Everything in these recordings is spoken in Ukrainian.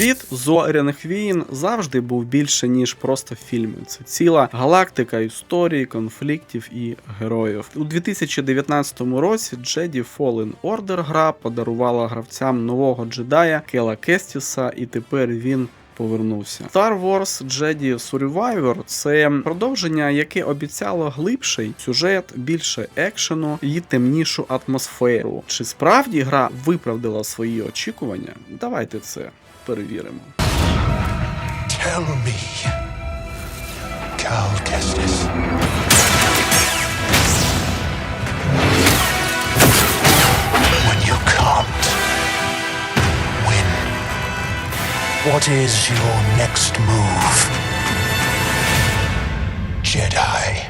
Світ зоряних війн завжди був більше, ніж просто фільми. Це ціла галактика історії, конфліктів і героїв. У 2019 році Jedi Fallen Order гра подарувала гравцям нового джедая Кела Кестіса, і тепер він. Повернувся Star Wars Jedi Survivor – це продовження, яке обіцяло глибший сюжет, більше екшену і темнішу атмосферу. Чи справді гра виправдала свої очікування? Давайте це перевіримо. Tell me, Cal Kestis. When what is your next move? Jedi.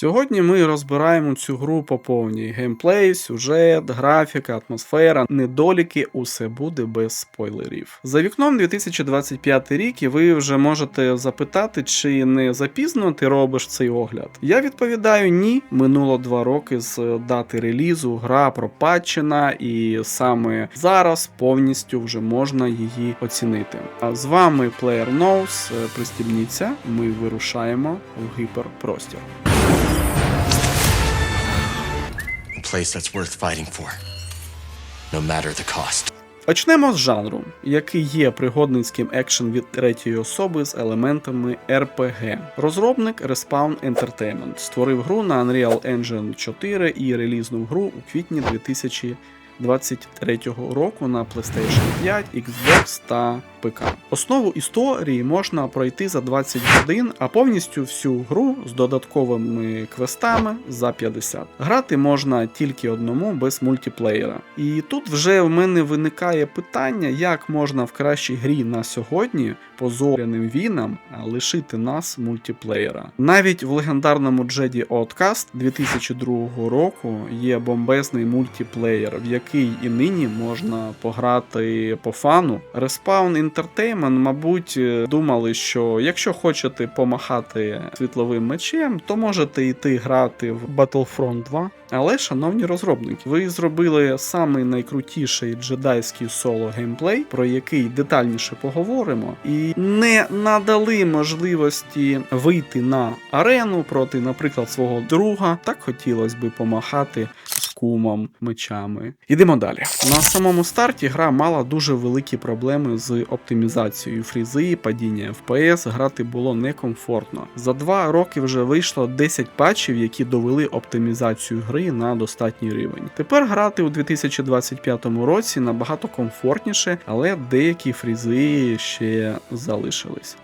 Сьогодні ми розбираємо цю гру по повній. Геймплей, сюжет, графіка, атмосфера, недоліки, усе буде без спойлерів. За вікном 2025 рік, і ви вже можете запитати, чи не запізно ти робиш цей огляд. Я відповідаю ні. Минуло два роки з дати релізу, гра пропатчена, і саме зараз повністю вже можна її оцінити. А з вами Player Knows, Е, Пристібніться, ми вирушаємо в гіперпростір. Place that's worth fighting for, no matter the cost. Почнемо з жанру, який є пригодницьким екшен від третьої особи з елементами RPG. Розробник Respawn Entertainment створив гру на Unreal Engine 4 і релізну гру у квітні 2023 року на PlayStation 5, Xbox та ПК. Основу історії можна пройти за 20 годин, а повністю всю гру з додатковими квестами за 50. Грати можна тільки одному без мультиплеєра. І тут вже в мене виникає питання, як можна в кращій грі на сьогодні по зоряним війнам лишити нас мультиплеєра. Навіть в легендарному Jedi Outcast 2002 року є бомбезний мультиплеєр, в який і нині можна пограти по фану. Respawn Entertainment, мабуть, е, думали, що якщо хочете помахати світловим мечем, то можете йти грати в Battlefront 2. Але, шановні розробники, ви зробили самий найкрутіший джедайський соло геймплей, про який детальніше поговоримо, і не надали можливості вийти на арену проти, наприклад, свого друга. Так хотілося би помахати кумом мечами. Ідемо далі. На самому старті гра мала дуже великі проблеми з оптимізацією фрізи, падіння FPS, грати було некомфортно. За два роки вже вийшло 10 патчів, які довели оптимізацію гри на достатній рівень. Тепер грати у 2025 році набагато комфортніше, але деякі фрізи ще залишились.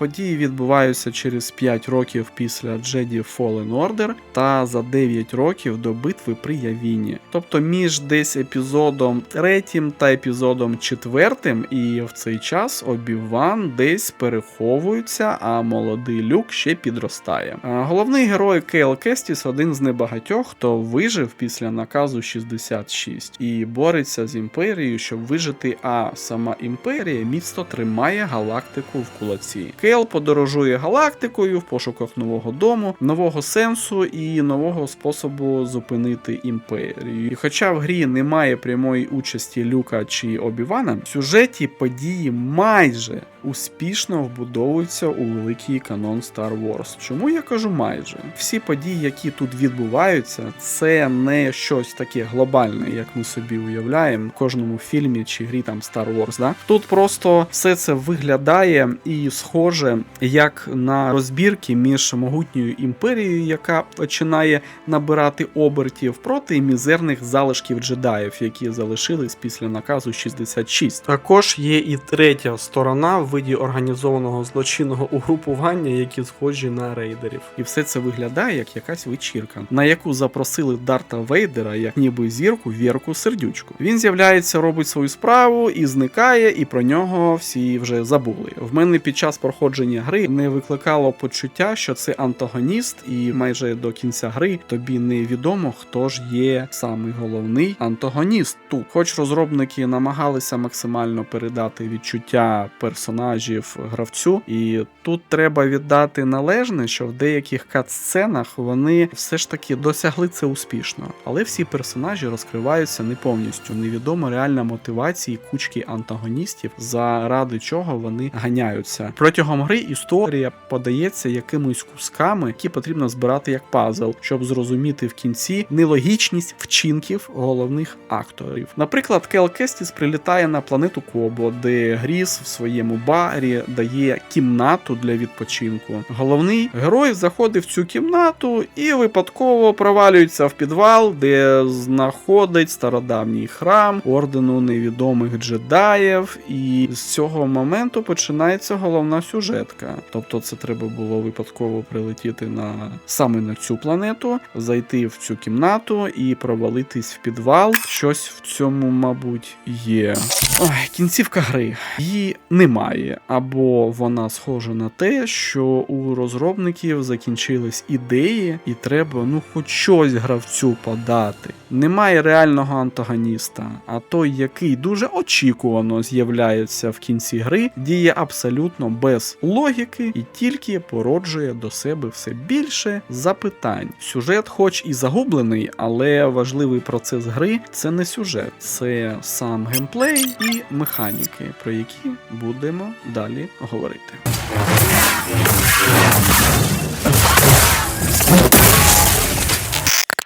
Події відбуваються через 5 років після Jedi Fallen Order та за 9 років до битви при Явіні. Тобто між десь епізодом 3 та епізодом 4, і в цей час Обі-Ван десь переховується, а молодий люк ще підростає. Головний герой Кейл Кестіс один з небагатьох, хто вижив після наказу 66 і бореться з імперією, щоб вижити. А сама імперія міцно тримає галактику в кулаці. Кейл подорожує галактикою в пошуках нового дому, нового сенсу і нового способу зупинити імперію. І хоча в грі немає прямої участі Люка чи Обівана, в сюжеті події майже успішно вбудовуються у великий канон Star Wars. Чому я кажу майже? Всі події, які тут відбуваються, це не щось таке глобальне, як ми собі уявляємо в кожному фільмі чи грі там Star Wars. Да? Тут просто все це виглядає і схоже як на розбірки між могутньою імперією, яка починає набирати обертів проти мізерних залишків джедаїв, які залишились після наказу 66. Також є і третя сторона в виді організованого злочинного угрупування, які схожі на рейдерів. І все це виглядає як якась вечірка, на яку запросили Дарта Вейдера, як ніби зірку, вірку, сердючку. Він з'являється, робить свою справу і зникає, і про нього всі вже забули. В мене під час проходження проходження гри не викликало почуття, що це антагоніст, і майже до кінця гри тобі невідомо, хто ж є самий головний антагоніст тут. Хоч розробники намагалися максимально передати відчуття персонажів гравцю, і тут треба віддати належне, що в деяких кат-сценах вони все ж таки досягли це успішно, але всі персонажі розкриваються не повністю. Невідома реальна мотивація кучки антагоністів, заради чого вони ганяються. Протягом гри історія подається якимись кусками, які потрібно збирати як пазл, щоб зрозуміти в кінці нелогічність вчинків головних акторів. Наприклад, Кел Кестіс прилітає на планету Кобо, де Гріс в своєму барі дає кімнату для відпочинку. Головний герой заходить в цю кімнату і випадково провалюється в підвал, де знаходить стародавній храм ордену невідомих джедаїв. І з цього моменту починається головна сюжетка. Тобто, це треба було випадково прилетіти на саме на цю планету, зайти в цю кімнату і провалитись в підвал. Щось в цьому, мабуть, є. Ой, кінцівка гри. Її немає, або вона схожа на те, що у розробників закінчились ідеї, і треба ну хоч щось гравцю подати. Немає реального антагоніста, а той, який дуже очікувано з'являється в кінці гри, діє абсолютно без логіки і тільки породжує до себе все більше запитань. Сюжет, хоч і загублений, але важливий процес гри це не сюжет, це сам геймплей і механіки, про які будемо далі говорити.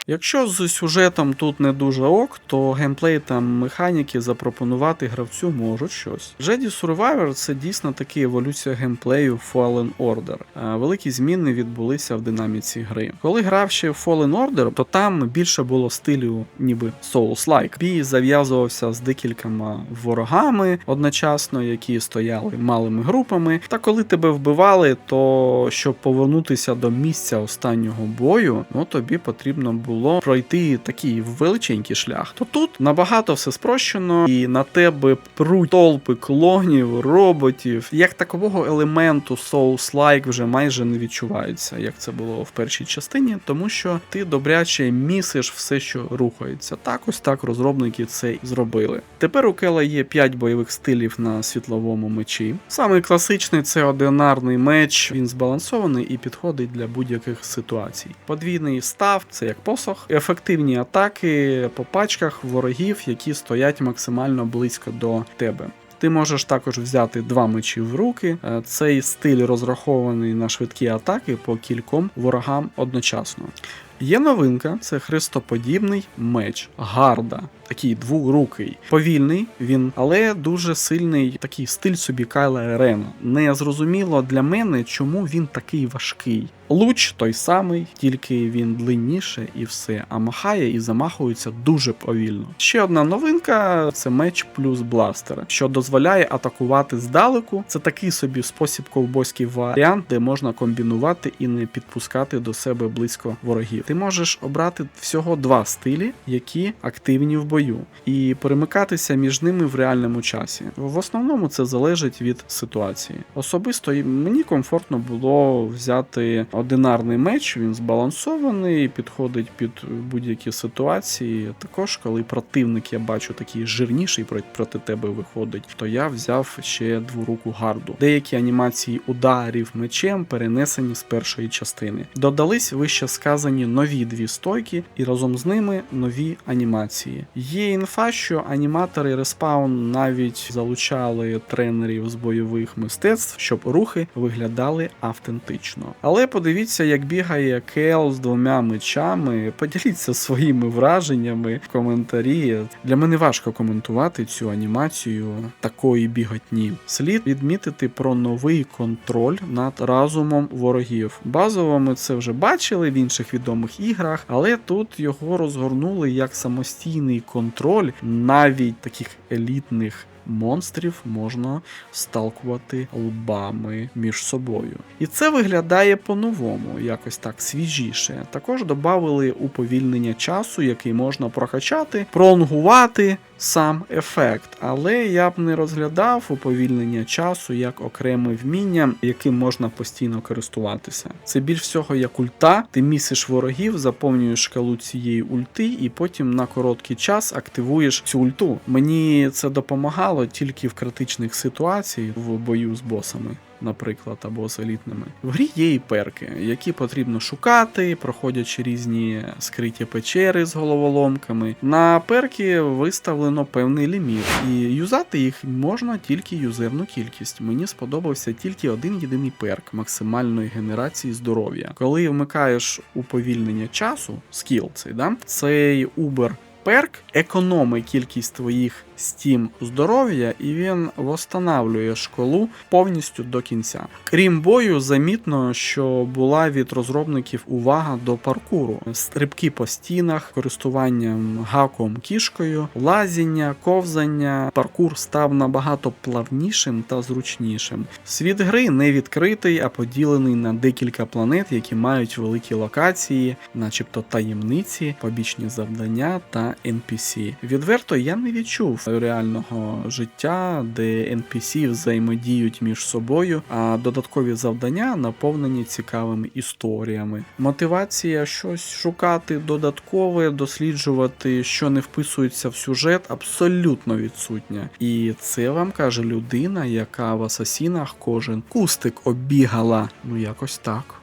Якщо з сюжетом тут не дуже ок, то геймплей та механіки запропонувати гравцю можуть щось. Jedi Survivor це дійсно таки еволюція геймплею Fallen Order. Великі зміни відбулися в динаміці гри. Коли грав ще Fallen Order, то там більше було стилю, ніби Souls-like. Бій зав'язувався з декількома ворогами одночасно, які стояли малими групами. Та коли тебе вбивали, то щоб повернутися до місця останнього бою, ну тобі потрібно було пройти такий величенький шлях. То тут набагато все спрощено, і на тебе пруть толпи клонів, роботів. Як такового елементу Souls-like вже майже не відчувається, як це було в першій частині, тому що ти добряче місиш все, що рухається. Так ось так розробники це й зробили. Тепер у Кела є 5 бойових стилів на світловому мечі. Самий класичний це одинарний меч, він збалансований і підходить для будь-яких ситуацій. Подвійний став це як посох, ефективні атаки по пачках ворогів, які стоять максимально близько до тебе. Ти можеш також взяти два мечі в руки. Е, Цей стиль розрахований на швидкі атаки по кільком ворогам одночасно. Є новинка, це хрестоподібний меч Гарда, такий двурукий. Повільний він, але дуже сильний такий стиль собі Кайла Рена. Не зрозуміло для мене, чому він такий важкий. Луч той самий, тільки він длинніше і все, а махає і замахується дуже повільно. Ще одна новинка це меч плюс бластер, що дозволяє атакувати здалеку. Це такий собі спосіб ковбойський варіант, де можна комбінувати і не підпускати до себе близько ворогів. Ти можеш обрати всього два стилі, які активні в бою, і перемикатися між ними в реальному часі. В основному це залежить від ситуації. Особисто мені комфортно було взяти одинарний меч, він збалансований, підходить під будь-які ситуації. Також, коли противник я бачу такий жирніший проти- тебе виходить, то я взяв ще дворуку гарду. Деякі анімації ударів мечем перенесені з першої частини. Додались вище сказані нові дві стойки, і разом з ними нові анімації. Є інфа, що аніматори Respawn навіть залучали тренерів з бойових мистецтв, щоб рухи виглядали автентично. Але подивіться, як бігає Кел з двома мечами. Поділіться своїми враженнями в коментарі. Для мене важко коментувати цю анімацію такої біготні. Слід відмітити про новий контроль над разумом ворогів. Базово ми це вже бачили в інших відомих іграх, але тут його розгорнули як самостійний контроль навіть таких елітних монстрів можна сталкувати лбами між собою. І це виглядає по-новому, якось так свіжіше. Також додали уповільнення часу, який можна прокачати, пролонгувати сам ефект. Але я б не розглядав уповільнення часу як окреме вміння, яким можна постійно користуватися. Це більш всього як ульта, ти місиш ворогів, заповнюєш шкалу цієї ульти, і потім на короткий час активуєш цю ульту. Мені це допомагало тільки в критичних ситуаціях в бою з босами. Наприклад, або з елітними. В грі є і перки, які потрібно шукати, проходячи різні скриті печери з головоломками. На перки виставлено певний ліміт, і юзати їх можна тільки юзерну кількість. Мені сподобався тільки один єдиний перк максимальної генерації здоров'я. Коли вмикаєш уповільнення часу, скіл цей, да, цей Uber перк економить кількість твоїх стім здоров'я, і він восстанавлює школу повністю до кінця. Крім бою, замітно, що була від розробників увага до паркуру, стрибки по стінах, користуванням гаком кішкою, лазіння, ковзання. Паркур став набагато плавнішим та зручнішим. Світ гри не відкритий, а поділений на декілька планет, які мають великі локації, начебто таємниці, побічні завдання та NPC. Відверто я не відчув реального життя, де NPC взаємодіють між собою, а додаткові завдання наповнені цікавими історіями. Мотивація щось шукати додаткове, досліджувати, що не вписується в сюжет, абсолютно відсутня. І це вам каже людина, яка в асасінах кожен кустик оббігала. Ну якось так.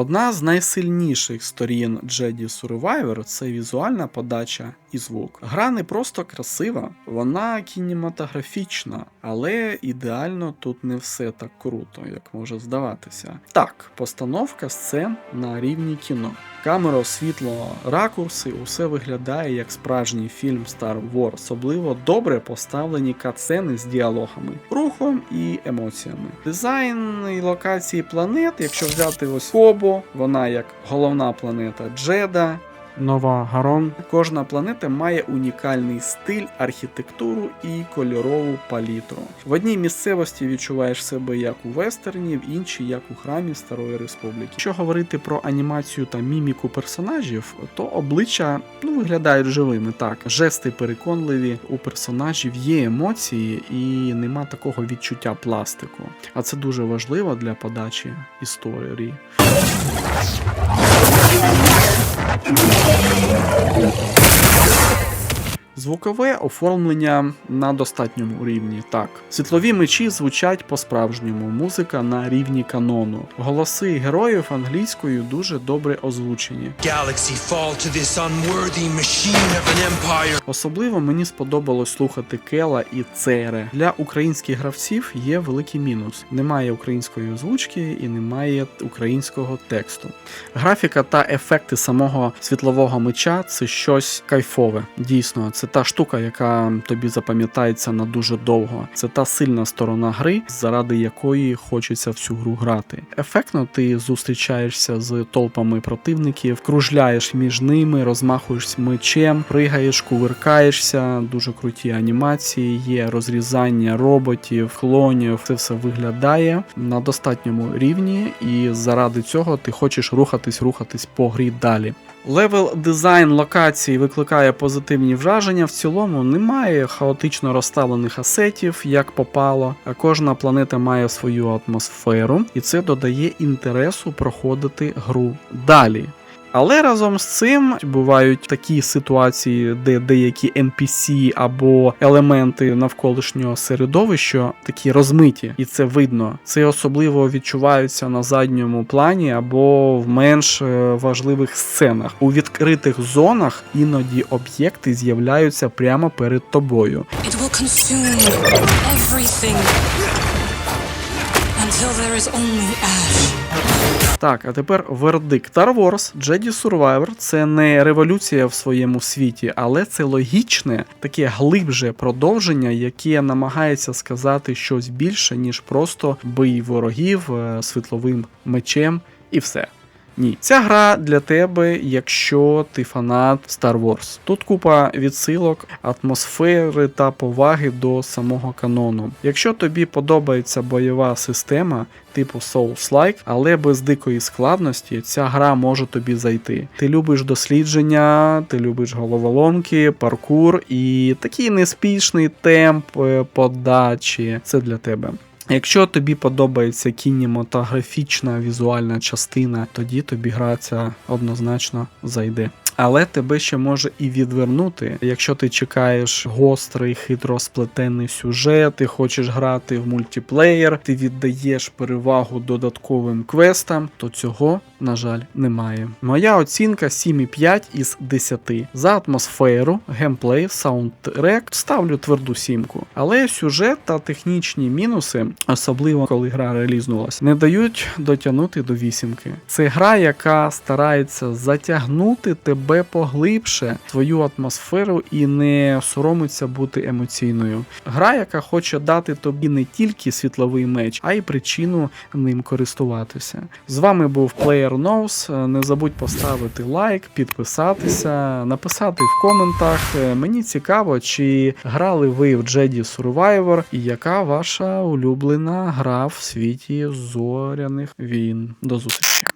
Одна з найсильніших сторін Jedi Survivor це візуальна подача і звук. Гра не просто красива, вона кінематографічна, але ідеально тут не все так круто, як може здаватися. Так, постановка сцен на рівні кіно. Камера, світло, ракурси, усе виглядає як справжній фільм Star Wars, особливо добре поставлені катсцени з діалогами, рухом і емоціями. Дизайн і локації планет, якщо взяти ось Кобо, вона як головна планета Джеда. Нова Гарон. Кожна планета має унікальний стиль, архітектуру і кольорову палітру. В одній місцевості відчуваєш себе як у вестерні, в іншій як у храмі Старої Республіки. Якщо говорити про анімацію та міміку персонажів, то обличчя ну, виглядають живими. Так, жести переконливі, у персонажів є емоції і нема такого відчуття пластику. А це дуже важливо для подачі історії. Thank you. Звукове оформлення на достатньому рівні. Так, світлові мечі звучать по-справжньому, музика на рівні канону. Голоси героїв англійською дуже добре озвучені. Fall to this of an empire. Особливо мені сподобалось слухати Кела і Цере. Для українських гравців є великий мінус: немає української озвучки і немає українського тексту. Графіка та ефекти самого світлового меча це щось кайфове. Дійсно, це та штука, яка тобі запам'ятається на дуже довго. Це та сильна сторона гри, заради якої хочеться всю гру грати. Ефектно ти зустрічаєшся з толпами противників, кружляєш між ними, розмахуєш мечем, пригаєш, кувиркаєшся, дуже круті анімації, є розрізання роботів, клонів. Це все виглядає на достатньому рівні, і заради цього ти хочеш рухатись, рухатись по грі далі. Левел дизайн локації викликає позитивні враження. В цілому немає хаотично розставлених асетів, як попало. А кожна планета має свою атмосферу, і це додає інтересу проходити гру далі. Але разом з цим бувають такі ситуації, де деякі NPC або елементи навколишнього середовища такі розмиті, і це видно. Це особливо відчувається на задньому плані або в менш е, важливих сценах. У відкритих зонах іноді об'єкти з'являються прямо перед тобою. It will consume everything until there is only ash. Так, а тепер вердикт. Star Wars Jedi Survivor це не революція в своєму світі, але це логічне, таке глибже продовження, яке намагається сказати щось більше, ніж просто бий ворогів е, світловим мечем і все. Ні, ця гра для тебе, якщо ти фанат Star Wars. Тут купа відсилок, атмосфери та поваги до самого канону. Якщо тобі подобається бойова система. Типу Souls-like, але без дикої складності ця гра може тобі зайти. Ти любиш дослідження, ти любиш головоломки, паркур і такий неспішний темп е, подачі. Це для тебе. Якщо тобі подобається кінематографічна візуальна частина, тоді тобі гра однозначно зайде. Але тебе ще може і відвернути, якщо ти чекаєш гострий, хитро сплетений сюжет, ти хочеш грати в мультиплеєр, ти віддаєш перевагу додатковим квестам, то цього, на жаль, немає. Моя оцінка 7,5 із 10. За атмосферу, геймплей, саундтрек ставлю тверду сімку. Але сюжет та технічні мінуси, особливо коли гра релізнулась, не дають дотягнути до вісімки. Це гра, яка старається затягнути тебе поглибше твою атмосферу і не соромиться бути емоційною. Гра, яка хоче дати тобі не тільки світловий меч, а й причину ним користуватися. З вами був Player Knows. Не забудь поставити лайк, підписатися, написати в коментах. Е, Мені цікаво, чи грали ви в Jedi Survivor і яка ваша улюблена гра в світі зоряних війн. До зустрічі!